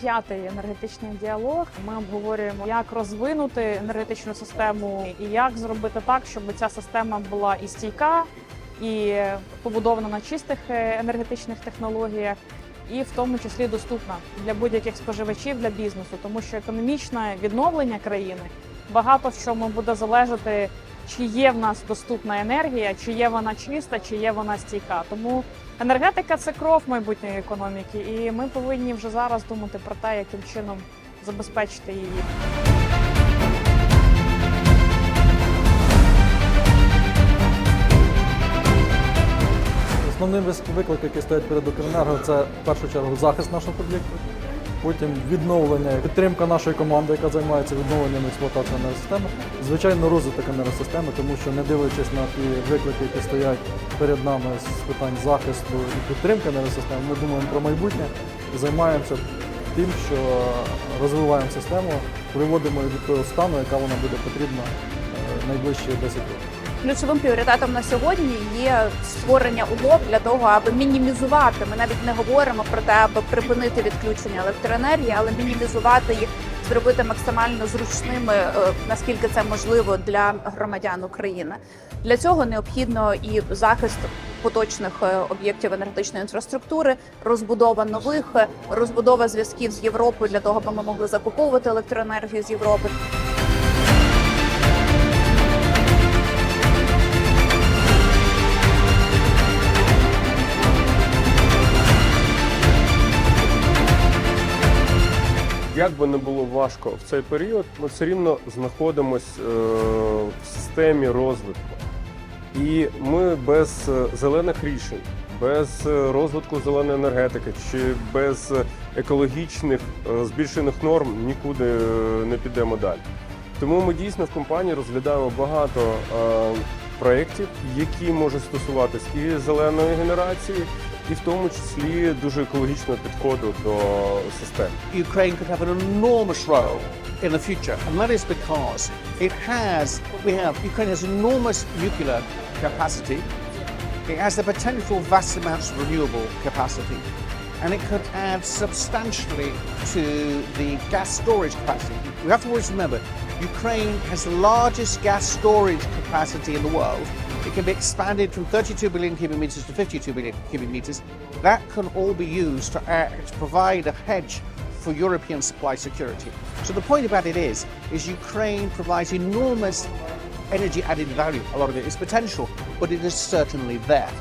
п'ятий енергетичний діалог. Ми обговорюємо, як розвинути енергетичну систему і як зробити так, щоб ця система була і стійка, і побудована на чистих е, енергетичних технологіях, і в тому числі доступна для будь-яких споживачів для бізнесу, тому що економічне відновлення країни багато в чому буде залежати, чи є в нас доступна енергія, чи є вона чиста, чи є вона стійка. Тому енергетика це кров майбутньої економіки, і ми повинні вже зараз думати про те, яким чином забезпечити її. Основним виклик, який стоять перед Укренерго, це в першу чергу захист нашого об'єкту, потім відновлення, підтримка нашої команди, яка займається відновленням експлуатації енергосистеми, звичайно, розвиток енергосистеми, тому що не дивлячись на ті виклики, які стоять перед нами з питань захисту і підтримки енергосистеми, ми думаємо про майбутнє і займаємося тим, що розвиваємо систему, приводимо її до того стану, яка вона буде потрібна е, найближчі 10 років. Ключовим пріоритетом на сьогодні є створення умов для того, аби мінімізувати. Ми навіть не говоримо про те, аби припинити відключення електроенергії, але мінімізувати їх, зробити максимально зручними, е, наскільки це можливо для громадян України. Для цього необхідно і захист поточних е, об'єктів енергетичної інфраструктури, розбудова нових, е, розбудова зв'язків з Європою для того, аби ми могли закуповувати електроенергію з Європи. Як би не було важко в цей період, ми все рівно знаходимось е, в системі розвитку. І ми без е, зелених рішень, без е, розвитку зеленої енергетики чи без екологічних збільшених норм нікуди не підемо далі. Тому ми дійсно в компанії розглядаємо багато проєктів, які можуть стосуватись і зеленої генерації, і в тому числі дуже екологічного підходу до системи. Ukraine could have an enormous role in the future, and that is because it has, we have, Ukraine has enormous nuclear capacity, it has the potential for vast amounts of renewable capacity, and it could add substantially to the gas storage capacity. We have to always remember, Ukraine has the largest gas storage capacity in the world. it can be expanded from 32 billion cubic meters to 52 billion cubic meters. That can all be used to, act, to provide a hedge for European supply security. So the point about it is, is Ukraine provides enormous energy added value. A lot of it is potential, but it is certainly there.